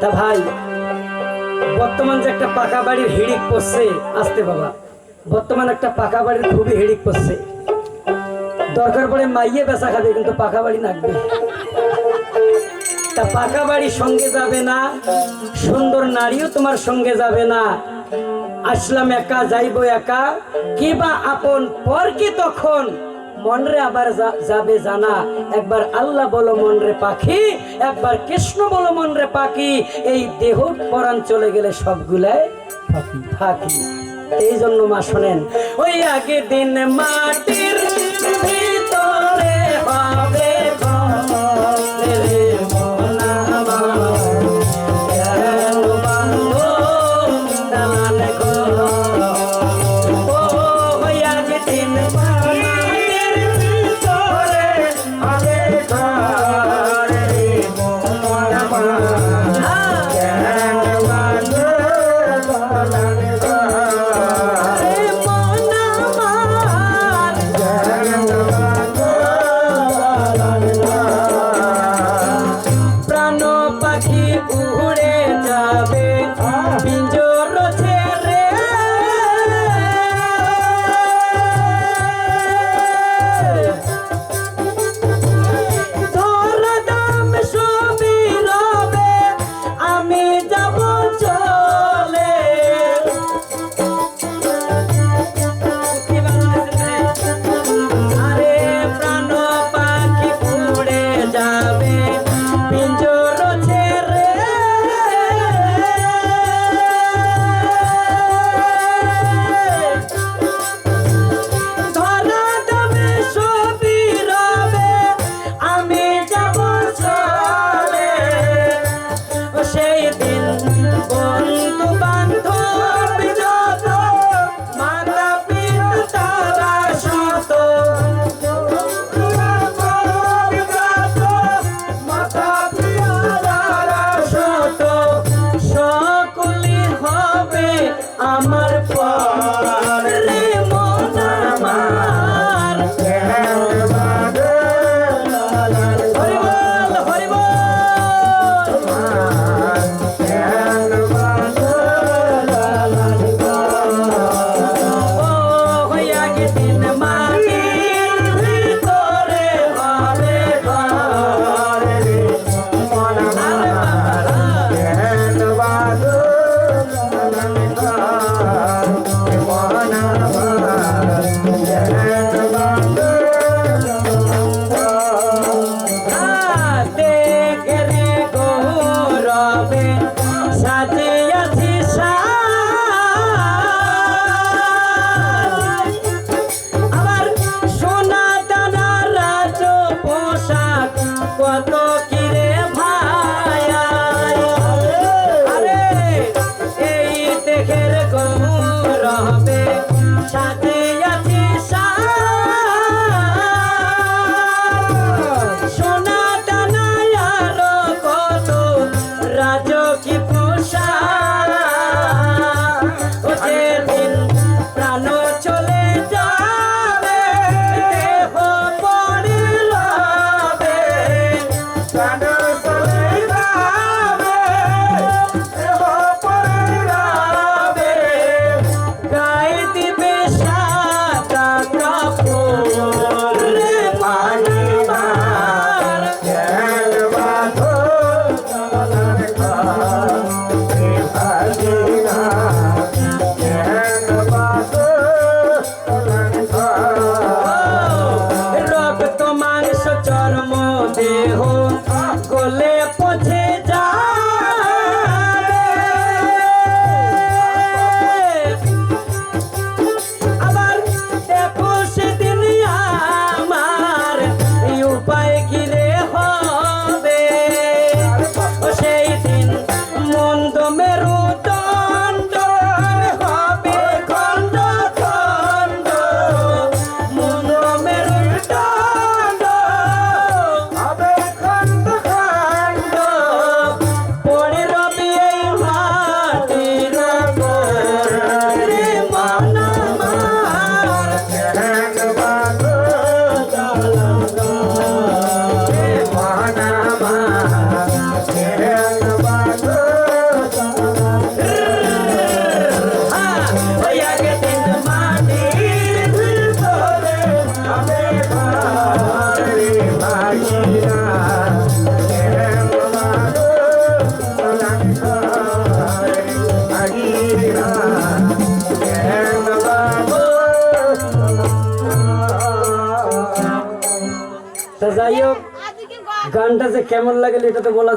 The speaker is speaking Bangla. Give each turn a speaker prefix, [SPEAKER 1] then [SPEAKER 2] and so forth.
[SPEAKER 1] তা ভাই, বর্তমান যে একটা পাকা বাড়ির হিড়িক পড়ছে, আসতে বাবা। বর্তমান একটা পাকা বাড়ির খুবই হিড়িক পড়ছে। দরকার পড়ে মাইয়ে বেচা খাবে, কিন্তু পাকা বাড়ি নাকবে। তা পাকা বাড়ি সঙ্গে যাবে না, সুন্দর নারীও তোমার সঙ্গে যাবে না। আসলাম একা, যাইব একা কিবা আপন পর কি তখন? মনরে আবার যাবে জানা। একবার আল্লাহ বলো মনরে পাখি, একবার কৃষ্ণ বলো মনরে পাখি। এই দেহ পরাণ চলে গেলে সবগুলাই পাখি। এই জন্য মা শোনেন, ওই আগে দিন মাটির সেই দিন हो যাই হোক গানটা যে কেমন লাগল এটা তো বলা